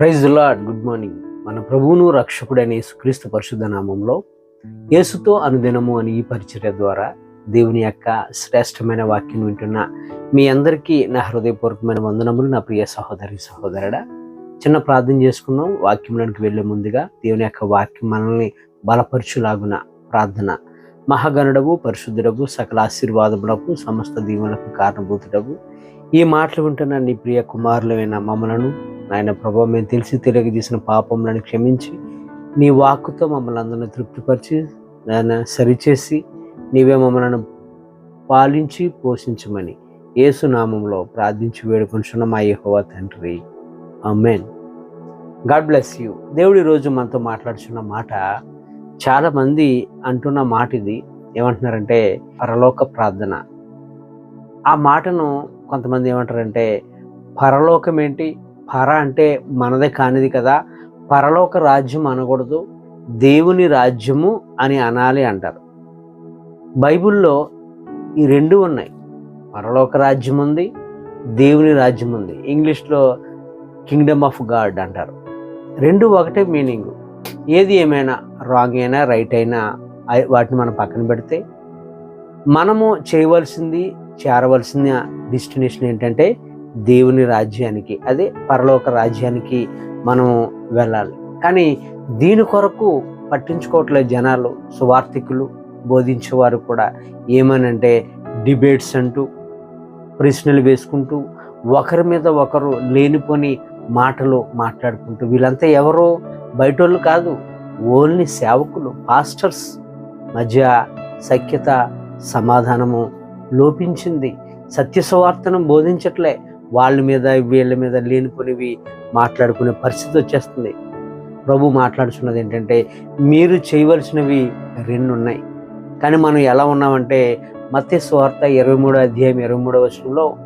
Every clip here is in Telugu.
ప్రైజ్ లాడ్ గుడ్ మార్నింగ్ మన ప్రభువును రక్షకుడైన యేసుక్రీస్తు పరిశుద్ధ నామంలో యేసుతో అనుదినము అని ఈ పరిచర్య ద్వారా దేవుని యొక్క శ్రేష్టమైన వాక్యం వింటున్న మీ అందరికీ నా హృదయపూర్వకమైన వందనములు నా ప్రియ సహోదరి సహోదరుడా. చిన్న ప్రార్థన చేసుకుందాం. వాక్యంలోనికి వెళ్ళే ముందుగా దేవుని యొక్క వాక్యం మనల్ని బలపరచులాగున ప్రార్థన. మహాగణుడవు పరిశుద్ధుడవు సకల ఆశీర్వాదములకు సమస్త దీవులకు కారణభూతుడవు. ఈ మాటలు వింటున్న నీ ప్రియ కుమారులైన మమ్మలను నాయన ప్రభావ మేము తెలిసి తెలియక చేసిన పాపములను క్షమించి నీ వాక్కుతో మమ్మల్ని అందరిని తృప్తిపరిచి నాయన సరిచేసి నీవే మమ్మల్ని పాలించి పోషించమని ఏసునామంలో ప్రార్థించి వేడుకొంచున్న. మా యెహోవా తండ్రి. Amen God bless you. దేవుడు ఈరోజు మనతో మాట్లాడుచున్న మాట చాలామంది అంటున్న మాట ఇది. ఏమంటున్నారంటే పరలోక ప్రార్థన. ఆ మాటను కొంతమంది ఏమంటారంటే పరలోకం ఏంటి పర అంటే మనదే కానిది కదా. పరలోక రాజ్యం అనకూడదు దేవుని రాజ్యము అని అనాలి అంటారు. బైబిల్లో ఈ రెండు ఉన్నాయి. పరలోక రాజ్యం ఉంది దేవుని రాజ్యం ఉంది. ఇంగ్లీష్లో కింగ్డమ్ ఆఫ్ గాడ్ అంటారు. రెండు ఒకటే మీనింగ్. ఏది ఏమైనా రాంగ్ అయినా రైట్ అయినా వాటిని మనం పక్కన పెడితే మనము చేయవలసింది చేరవలసిన డెస్టినేషన్ ఏంటంటే దేవుని రాజ్యానికి అదే పరలోక రాజ్యానికి మనం వెళ్ళాలి. కానీ దీని కొరకు పట్టించుకోవట్లేదు జనాలు సువార్థికులు బోధించేవారు కూడా. ఏమనంటే డిబేట్స్ అంటూ ప్రశ్నలు వేసుకుంటూ ఒకరి మీద ఒకరు లేనిపోని మాటలు మాట్లాడుకుంటూ వీళ్ళంతా ఎవరో బయటోళ్ళు కాదు ఓన్లీ సేవకులు పాస్టర్స్ మధ్య సఖ్యత సమాధానము లోపించింది. సత్య సువార్తను బోధించట్లే. వాళ్ళ మీద వీళ్ళ మీద లేనిపోనివి మాట్లాడుకునే పరిస్థితి వచ్చేస్తుంది. ప్రభు మాట్లాడుతున్నది ఏంటంటే మీరు చేయవలసినవి రెండు ఉన్నాయి కానీ మనం ఎలా ఉన్నామంటే మత్య స్వార్థ ఇరవై మూడో అధ్యాయం ఇరవై మూడో వర్షంలో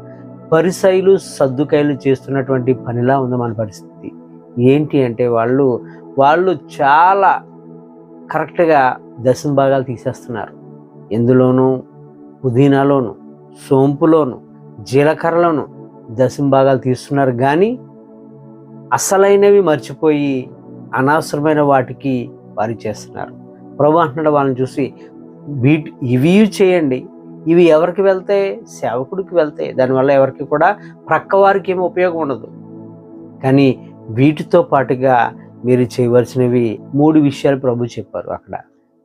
పరిసైలు సర్దుకాయలు చేస్తున్నటువంటి పనిలా ఉంది మన పరిస్థితి. ఏంటి అంటే వాళ్ళు వాళ్ళు చాలా కరెక్ట్గా దశమ భాగాలు తీసేస్తున్నారు. ఎందులోనూ పుదీనాలోను సోంపులోను జీలకర్రలోను దశంభాగాలు తీస్తున్నారు. కానీ అసలైనవి మర్చిపోయి అనవసరమైన వాటికి వారు చేస్తున్నారు. ప్రభు అంటున్నాడు వాళ్ళని చూసి వీటి ఇవి చేయండి. ఇవి ఎవరికి వెళ్తాయి సేవకుడికి వెళ్తాయి దానివల్ల ఎవరికి కూడా ప్రక్క వారికి ఏమి ఉపయోగం ఉండదు. కానీ వీటితో పాటుగా మీరు చేయవలసినవి మూడు విషయాలు ప్రభు చెప్పారు అక్కడ.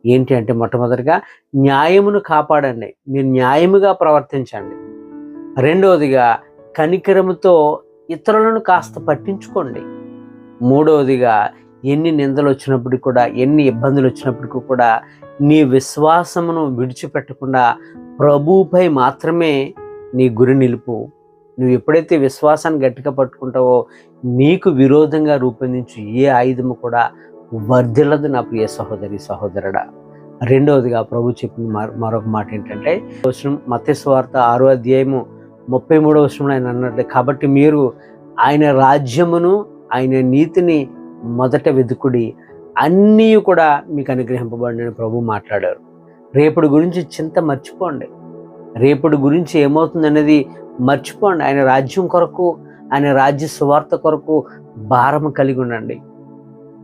ఏంటి అంటే మొట్టమొదటిగా న్యాయమును కాపాడండి. మీరు న్యాయముగా ప్రవర్తించండి. రెండవదిగా కనికరముతో ఇతరులను కాస్త పట్టించుకోండి. మూడవదిగా ఎన్ని నిందలు వచ్చినప్పటికీ కూడా ఎన్ని ఇబ్బందులు వచ్చినప్పటికీ కూడా నీ విశ్వాసమును విడిచిపెట్టకుండా ప్రభువుపై మాత్రమే నీ గురి నిలుపు. నువ్వు ఎప్పుడైతే విశ్వాసాన్ని గట్టిగా పట్టుకుంటావో నీకు విరోధంగా రూపొందించు ఏ ఆయుధము కూడా వర్ధిల్లదు నా ప్రియ సహోదరి సహోదరుడా. రెండవదిగా ప్రభు చెప్పిన మరొ- మరొక మాట ఏంటంటే వచనం మత్స్వార్త ఆరో అధ్యాయము ముప్పై మూడవ వచనంలో ఆయన అన్నట్టు కాబట్టి మీరు ఆయన రాజ్యమును ఆయన నీతిని మొదట వెతుకుడి. అన్నీ కూడా మీకు అనుగ్రహింపబడిన ప్రభు మాట్లాడారు. రేపటి గురించి చింత మర్చిపోండి. రేపటి గురించి ఏమవుతుందనేది మర్చిపోండి. ఆయన రాజ్యం కొరకు ఆయన రాజ్య సువార్త కొరకు భారం కలిగి ఉండండి.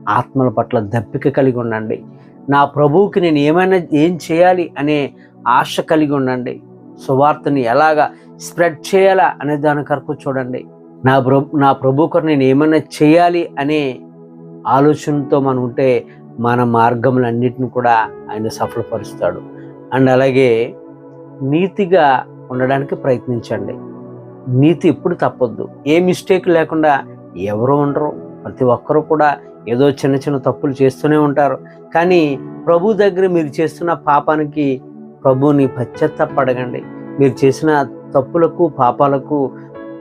ఆత్మల పట్ల దప్పిక కలిగి ఉండండి. నా ప్రభువుకి నేను ఏమైనా ఏం చేయాలి అనే ఆశ కలిగి ఉండండి. సువార్తని ఎలాగా స్ప్రెడ్ చేయాలా అనే దాని కొరకు చూడండి. నా ప్రభు నా ప్రభు కొరకు నేను ఏమైనా చేయాలి అనే ఆలోచనతో మనం ఉంటే మన మార్గములన్నిటిని కూడా ఆయన సఫలపరుస్తాడు. అండ్ అలాగే నీతిగా ఉండడానికి ప్రయత్నించండి. నీతి ఎప్పుడు తప్పొద్దు. ఏ మిస్టేక్ లేకుండా ఎవరు ఉండరు. ప్రతి ఒక్కరూ కూడా ఏదో చిన్న చిన్న తప్పులు చేస్తూనే ఉంటారు. కానీ ప్రభు దగ్గర మీరు చేస్తున్న పాపానికి ప్రభుని పశ్చాత్తాపడగండి మీరు చేసిన తప్పులకు పాపాలకు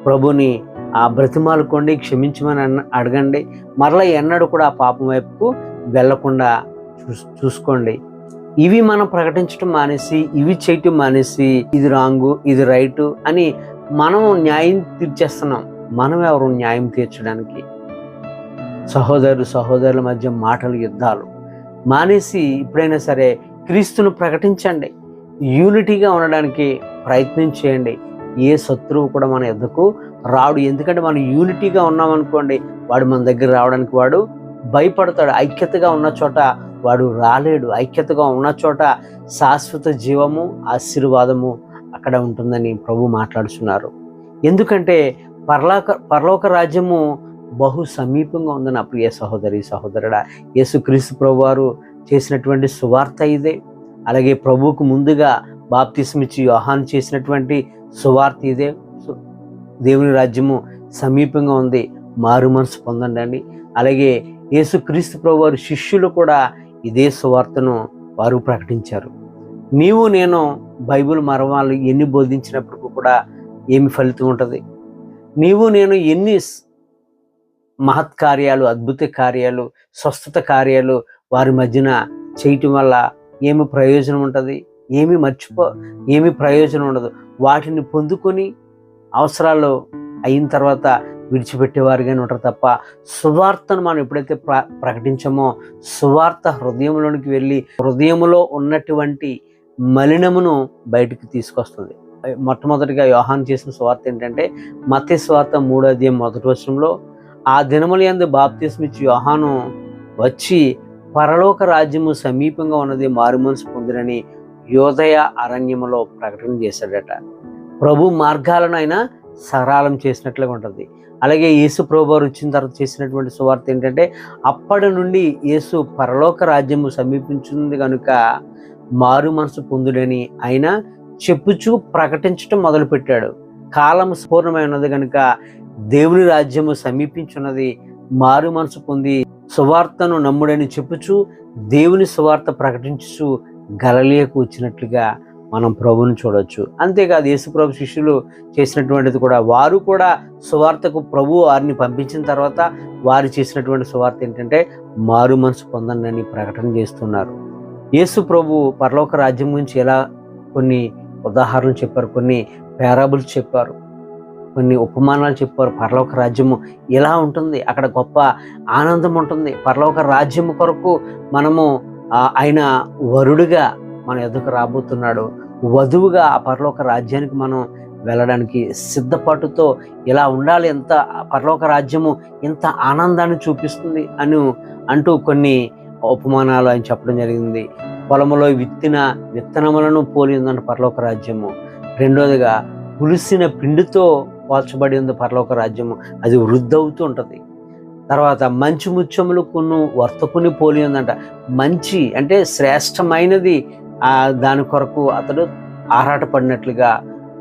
ప్రభుని ఆ బ్రతిమాలుకోండి క్షమించమని అడగండి. మరలా ఎన్నడూ కూడా ఆ పాపం వైపుకు వెళ్ళకుండా చూసుకోండి. ఇవి మనం ప్రకటించడం మానేసి ఇవి చేయటం మానేసి ఇది రాంగు ఇది రైటు అని మనం న్యాయం తీర్చేస్తున్నాం. మనం ఎవరు న్యాయం తీర్చడానికి? సహోదరు సహోదరుల మధ్య మాటలు యుద్ధాలు మానేసి ఎప్పుడైనా సరే క్రీస్తును ప్రకటించండి. యూనిటీగా ఉండడానికి ప్రయత్నం చేయండి. ఏ శత్రువు కూడా మన ఎద్దకు రాడు. ఎందుకంటే మనం యూనిటీగా ఉన్నామనుకోండి వాడు మన దగ్గర రావడానికి వాడు భయపడతాడు. ఐక్యతగా ఉన్న చోట వాడు రాలేడు. ఐక్యతగా ఉన్న చోట శాశ్వత జీవము ఆశీర్వాదము అక్కడ ఉంటుందని ప్రభు మాట్లాడుచున్నారు. ఎందుకంటే పరలోక పరలోక రాజ్యము బహు సమీపంగా ఉందని నా ఏ సహోదరి సహోదరుడా యేసుక్రీస్తు ప్రభు వారు చేసినటువంటి సువార్త ఇదే. అలాగే ప్రభువుకు ముందుగా బాప్తిస్మిచ్చి యోహాన్ చేసినటువంటి సువార్త ఇదే. దేవుని రాజ్యము సమీపంగా ఉంది. మారు మనసు పొందండి అండి. అలాగే యేసుక్రీస్తు ప్రభు వారి శిష్యులు కూడా ఇదే సువార్తను వారు ప్రకటించారు. నీవు నేను బైబిల్ మరవాళ్ళు ఎన్ని బోధించినప్పటికీ కూడా ఏమి ఫలితం ఉంటుంది? నీవు నేను ఎన్ని మహత్ కార్యాలు అద్భుత కార్యాలు స్వస్థత కార్యాలు వారి మధ్యన చేయటం వల్ల ఏమి ప్రయోజనం ఉంటుంది? ఏమి మర్చిపో ఏమి ప్రయోజనం ఉండదు. వాటిని పొందుకొని అవసరాలు అయిన తర్వాత విడిచిపెట్టేవారుగానే ఉంటారు తప్ప సువార్తను మనం ఎప్పుడైతే ప్ర ప్రకటించామో సువార్త హృదయంలోనికి వెళ్ళి హృదయంలో ఉన్నటువంటి మలినమును బయటికి తీసుకొస్తుంది. మొట్టమొదటిగా యోహాన్ చేసిన స్వార్థ ఏంటంటే మత్య స్వార్త మూడో అధ్యాయం మొదటి వర్షంలో ఆ దినముల యందు బాప్తిస్మిచ్చి యోహాను వచ్చి పరలోక రాజ్యము సమీపంగా ఉన్నది మారుమనసు పొందినని యోదయ అరణ్యములో ప్రకటన చేశాడట. ప్రభు మార్గాలను ఆయన సరళం చేసినట్లుగా ఉంటుంది. అలాగే యేసు ప్రభువారు వచ్చిన తర్వాత చేసినటువంటి సువార్త ఏంటంటే అప్పటి నుండి యేసు పరలోక రాజ్యము సమీపించింది కనుక మారు మనసు పొందుడని ఆయన చెప్పుచూ ప్రకటించటం మొదలుపెట్టాడు. కాలం పూర్ణమై ఉన్నది కనుక దేవుని రాజ్యము సమీపించున్నది మారు మనసు పొంది సువార్తను నమ్ముడని చెప్పుచు దేవుని సువార్త ప్రకటించుచు గలలియకు వచ్చినట్లుగా మనం ప్రభుని చూడొచ్చు. అంతేకాదు యేసు ప్రభు శిష్యులు చేసినటువంటిది కూడా వారు కూడా సువార్తకు ప్రభు వారిని పంపించిన తర్వాత వారు చేసినటువంటి సువార్త ఏంటంటే మారు మనసు పొందండి ప్రకటన చేస్తున్నారు. యేసు ప్రభు పరలోక రాజ్యం గురించి ఎలా కొన్ని ఉదాహరణలు చెప్పారు కొన్ని పేరాబుల్స్ చెప్పారు. కొన్ని ఉపమానాలు చెప్పారు. పరలోక రాజ్యము ఇలా ఉంటుంది. అక్కడ గొప్ప ఆనందం ఉంటుంది. పరలోక రాజ్యము కొరకు మనము ఆయన వరుడుగా మన ఎదుకు రాబోతున్నాడు. వధువుగా ఆ పరలోక రాజ్యానికి మనం వెళ్ళడానికి సిద్ధపాటుతో ఇలా ఉండాలి. ఎంత పరలోక రాజ్యము ఎంత ఆనందాన్ని చూపిస్తుంది అని అంటూ కొన్ని ఉపమానాలు ఆయన చెప్పడం జరిగింది. పొలములో విత్తిన విత్తనములను పోలి ఉందంట పరలోక రాజ్యము. రెండోదిగా పులిసిన పిండితో పోల్చబడి ఉంది పరలోక రాజ్యము. అది వృద్ధవుతూ ఉంటుంది. తర్వాత మంచి ముత్యములు కొను వర్తకుని పోలి ఉందంట. మంచి అంటే శ్రేష్టమైనది దాని కొరకు అతడు ఆరాటపడినట్లుగా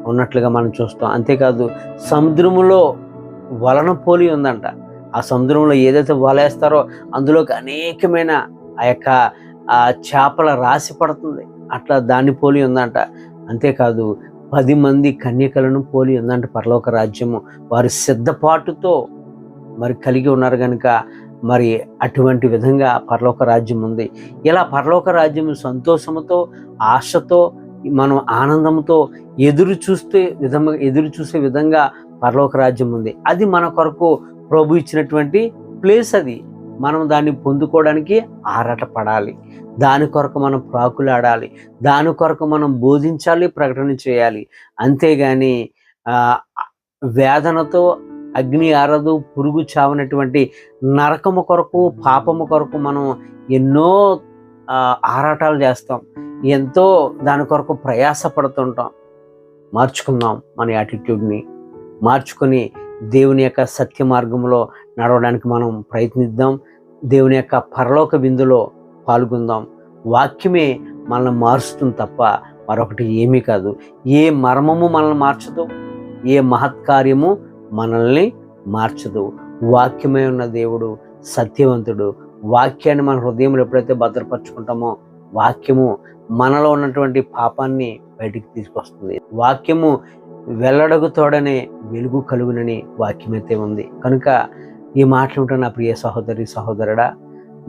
ఉన్నట్లుగా మనం చూస్తాం. అంతేకాదు సముద్రములో వలన పోలి ఉందంట. ఆ సముద్రంలో ఏదైతే వలేస్తారో అందులోకి అనేకమైన ఆ యొక్క చేపల రాశి పడుతుంది. అట్లా దాన్ని పోలి ఉందంట. అంతేకాదు పది మంది కన్యకలను పోలి ఉందంట పరలోక రాజ్యము. వారి సిద్ధపాటుతో మరి కలిగి ఉన్నారు కనుక మరి అటువంటి విధంగా పరలోక రాజ్యం ఉంది. ఇలా పరలోక రాజ్యం సంతోషముతో ఆశతో మనం ఆనందంతో ఎదురు చూస్తే విధంగా ఎదురు చూసే విధంగా పరలోక రాజ్యం ఉంది. అది మన కొరకు ప్రభు ఇచ్చినటువంటి ప్లేస్ అది. మనం దాన్ని పొందుకోవడానికి ఆరాటపడాలి దాని కొరకు మనం ప్రాకులాడాలి. దాని కొరకు మనం బోధించాలి ప్రకటన చేయాలి. అంతేగాని వేదనతో అగ్ని ఆరదు పురుగు చావనటువంటి నరకము కొరకు పాపము కొరకు మనం ఎన్నో ఆరాటాలు చేస్తాం. ఎంతో దాని కొరకు ప్రయాసపడుతుంటాం. మార్చుకుందాం మన యాటిట్యూడ్ని. మార్చుకొని దేవుని యొక్క సత్య మార్గంలో నడవడానికి మనం ప్రయత్నిద్దాం. దేవుని యొక్క పరలోక విందులో పాల్గొందాం. వాక్యమే మనల్ని మారుస్తుంది తప్ప మరొకటి ఏమీ కాదు. ఏ మర్మము మనల్ని మార్చదు ఏ మహత్కార్యము మనల్ని మార్చదు. వాక్యమే ఉన్న దేవుడు సత్యవంతుడు. వాక్యాన్ని మన హృదయంలో ఎప్పుడైతే భద్రపరుచుకుంటామో వాక్యము మనలో ఉన్నటువంటి పాపాన్ని బయటికి తీసుకొస్తుంది. వాక్యము వెల్లడగుతోడనే వెలుగు కలుగునని వాక్యమైతే ఉంది. కనుక ఈ మాటలు ఉంటున్న నా ప్రియ సహోదరి సహోదరుడా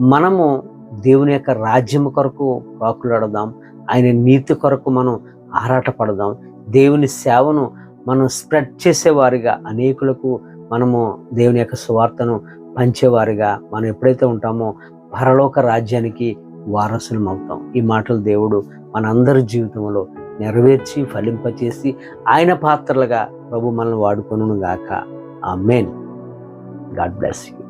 మనము దేవుని యొక్క రాజ్యం కొరకు ప్రాకులాడదాం ఆయన నీతి కొరకు మనం ఆరాటపడదాం. దేవుని సేవను మనం స్ప్రెడ్ చేసేవారిగా అనేకులకు మనము దేవుని యొక్క సువార్తను పంచేవారిగా మనం ఎప్పుడైతే ఉంటామో పరలోక రాజ్యానికి వారసులం అవుతాం. ఈ మాటలు దేవుడు మనందరి జీవితంలో నెరవేర్చి ఫలింపచేసి ఆయన పాత్రలుగా ప్రభు మనల్ని వాడుకొను గాక ఆ మెయిన్ గాడ్ బ్లెస్ యూ